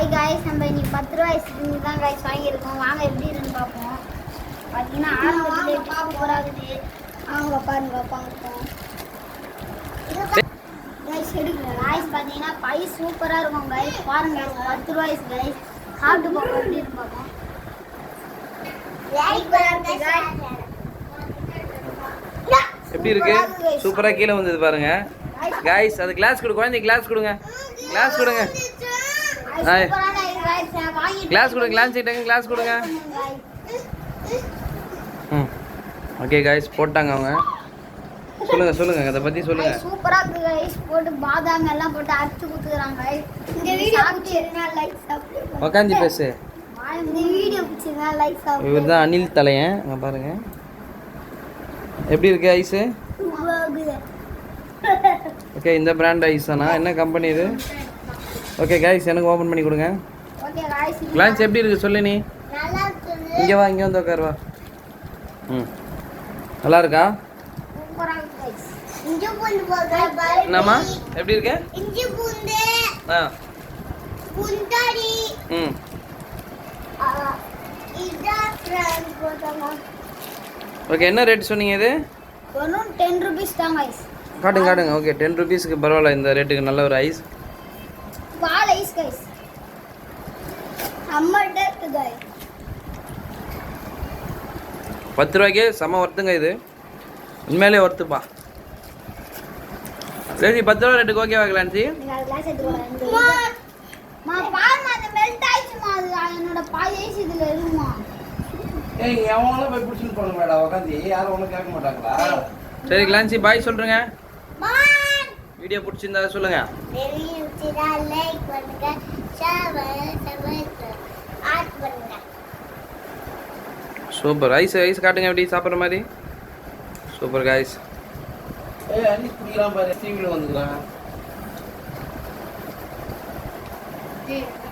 Hi guys நம்ம இன்னைக்கு பத்து ரூபாய் ஐஸ்கிரீம் தான் காய்ஸ் வாங்கியிருக்கோம். வாங்க எப்படி இருக்குன்னு பார்ப்போம். பார்த்தீங்கன்னா ஆரம்பத்தில் எப்படி சூப்பராக இருக்குது வாங்க பாருங்க பார்ப்போம். கைஸ் எடுக்கல காய்ஸ் பார்த்தீங்கன்னா பை சூப்பராக இருக்கும் கைஸ் பாருங்க பத்து ரூபாய் கைஸ் சாப்பிட்டு பார்ப்போம் எப்படி இருக்கு பார்ப்போம் எப்படி இருக்கு? சூப்பரா கீழே வந்தது பாருங்க. காய்ஸ் அது கிளாஸ் கொடு குழந்தை கிளாஸ் கொடுங்க. கிளாஸ் கொடுங்க. கிளாஸ் கொடுங்க கிளாஸ் சீட்டாங்க கிளாஸ் கொடுங்க. ம். ஓகே காய்ஸ் போட்டாங்க அவங்க. சொல்லுங்க சொல்லுங்க அதை பத்தி சொல்லுங்க. சூப்பரா இருக்கு கைஸ் போட்டு பாதாம் எல்லாம் போட்டு அரைச்சு குத்துறாங்க இந்த வீடியோ பிடிச்சிருந்தா லைக் சாப்பிடுங்க உக்காந்து பேசு. இந்த வீடியோ பிடிச்சிருந்தா லைக் சாப்பிடுங்க இவர் தான் அனில் தலையன். அங்க பாருங்க. எப்படி இருக்கு ஐஸு? ஓகே இந்த பிராண்ட் ஐஸ் தானா என்ன கம்பெனி இது? ஓகே காய்ஸ் எனக்கு ஓப்பன் பண்ணி கொடுங்க. கிளான்ஸ் எப்படி இருக்கு சொல்லு நீ? இங்கே வா இங்கே வந்து உட்காரு வா. ம். நல்லா இருக்கா? கைஸ் என்னம்மா? எப்படி இருக்கு? இஞ்சி பூண்டு. ஆ. குண்டாடி. ம். ஓகே என்ன ரேட் சொன்னீங்க இது? வெறும் டென் ருபீஸ் தான் கைஸ் காட்டுங்க காட்டுங்க. ஓகே டென் ருபீஸ்க்கு பரவாயில்ல இந்த ரேட்டுக்கு நல்ல ஒரு ஐஸ் ஐஸ் கைஸ் அம்மட்ட இருக்கு கைஸ் பத்து ரூபாய்க்கு செம ஒர்த்துங்க இது. உண்மையிலே ஒர்த்துப்பா சரி பத்து ரூபா ஒன்றும் கேட்க மாட்டாங்களா? சரி கிளான்சி பாய் சொல்கிறேங்க பாய் வீடியோ பிடிச்சிருந்தா சொல்லுங்க. லைக் பண்ணுங்க சூப்பர் ஐஸ் ஐஸ் காட்டுங்க எப்படி சாப்பிட்ற மாதிரி? சூப்பர் காய்ஸ் ஏ அனிஸ் குடிக்கலாம் பாரு டிவியில் வந்துக்கிறான்